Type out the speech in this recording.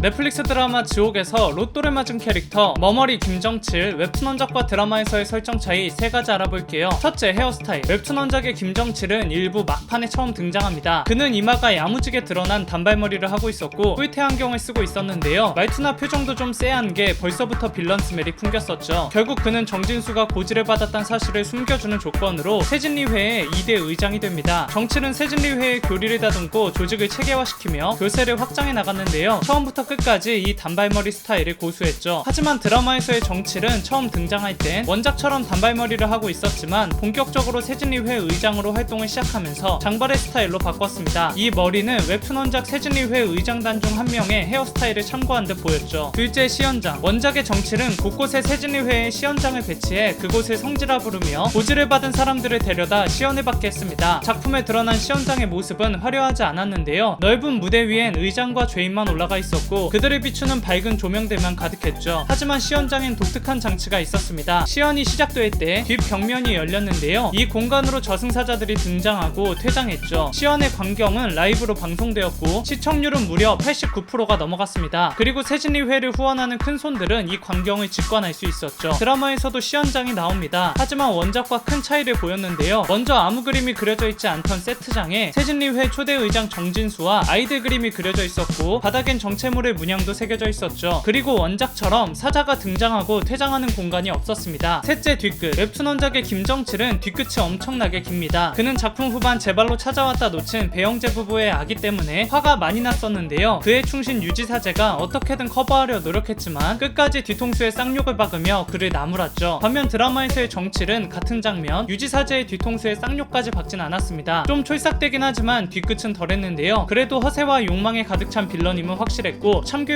넷플릭스 드라마 지옥에서 로또를 맞은 캐릭터 머머리 김정칠 웹툰 원작과 드라마에서의 설정 차이 세 가지 알아볼게요. 첫째 헤어스타일 웹툰 원작의 김정칠은 일부 막판에 처음 등장합니다. 그는 이마가 야무지게 드러난 단발머리를 하고 있었고 꿀테 안경을 쓰고 있었는데요. 말투나 표정도 좀 쎄한 게 벌써부터 빌런 스멜이 풍겼었죠. 결국 그는 정진수가 고지를 받았다는 사실을 숨겨주는 조건으로 세진리회의 2대 의장이 됩니다. 정칠은 세진리회의 교리를 다듬고 조직을 체계화시키며 교세를 확장해 나갔는데요. 처음부터 끝까지 이 단발머리 스타일을 고수했죠. 하지만 드라마에서의 정칠은 처음 등장할 땐 원작처럼 단발머리를 하고 있었지만 본격적으로 세진리회 의장으로 활동을 시작하면서 장발의 스타일로 바꿨습니다. 이 머리는 웹툰 원작 세진리회 의장단 중 한 명의 헤어스타일을 참고한 듯 보였죠. 둘째 시연장 원작의 정칠은 곳곳에 세진리회의 시연장을 배치해 그곳을 성지라 부르며 고지를 받은 사람들을 데려다 시연을 받게 했습니다. 작품에 드러난 시연장의 모습은 화려하지 않았는데요. 넓은 무대 위엔 의장과 죄인만 올라가 있었고 그들을 비추는 밝은 조명들만 가득했죠. 하지만 시연장엔 독특한 장치가 있었습니다. 시연이 시작될 때 뒷 벽면이 열렸는데요. 이 공간으로 저승사자들이 등장하고 퇴장했죠. 시연의 광경은 라이브로 방송되었고 시청률은 무려 89%가 넘어갔습니다. 그리고 세진리회를 후원하는 큰 손들은 이 광경을 직관할 수 있었죠. 드라마에서도 시연장이 나옵니다. 하지만 원작과 큰 차이를 보였는데요. 먼저 아무 그림이 그려져 있지 않던 세트장에 세진리회 초대 의장 정진수와 아이들 그림이 그려져 있었고 바닥엔 정체물 의 문양도 새겨져 있었죠. 그리고 원작처럼 사자가 등장하고 퇴장하는 공간이 없었습니다. 셋째 뒤끝 웹툰 원작의 김정칠은 뒤끝이 엄청나게 깁니다. 그는 작품 후반 제발로 찾아왔다 놓친 배영재 부부의 아기 때문에 화가 많이 났었는데요. 그의 충신 유지사제가 어떻게든 커버하려 노력했지만 끝까지 뒤통수에 쌍욕을 박으며 그를 나무랐죠. 반면 드라마에서의 정칠은 같은 장면 유지사제의 뒤통수에 쌍욕까지 박진 않았습니다. 좀 촐싹대긴 하지만 뒤끝은 덜했는데요. 그래도 허세와 욕망에 가득 찬 빌런임은 확실했고 참교육